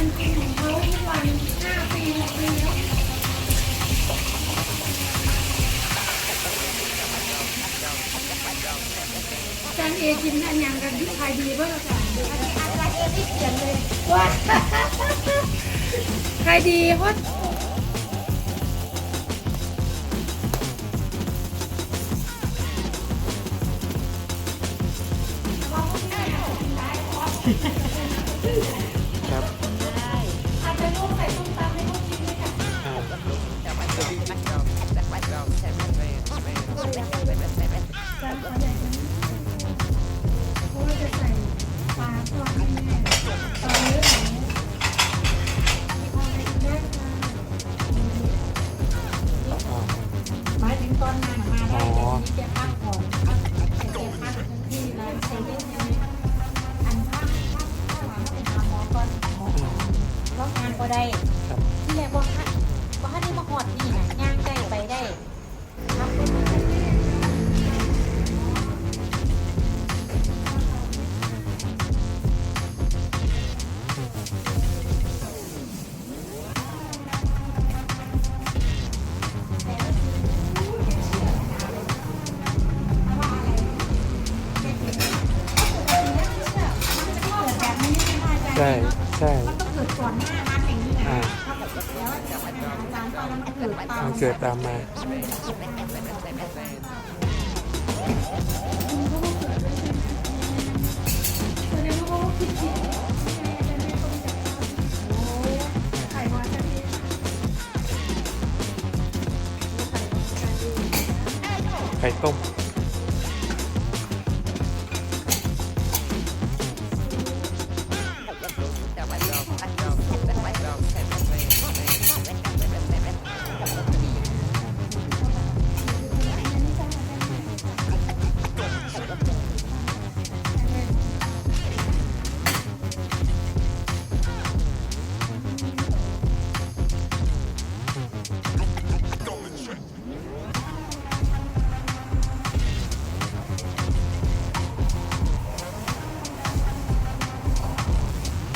การกินขงเขาทุกวันห้ปีหปีแล้วจันเอกินอันยังกันที่ขายดีเพื่อค่ะอาจารย์เอที่เขียนเลยว่าขายดีเพราะハハハハ ร้องงานก็ได้ครับ ที่แรกบอกให้บอกให้ได้มาหอดนี่นะย่างใกล้ไปได้ครับใช่ใช่ มันต้องเกิดก่อนหน้าร้านแห่งนี้นะอ่า แล้วอาจารย์ตอนนั้นมันเกิดตามมันเกิดตามมาแสดงว่าเขาคิดคิดไข่มาจะดีไข่ต้มไ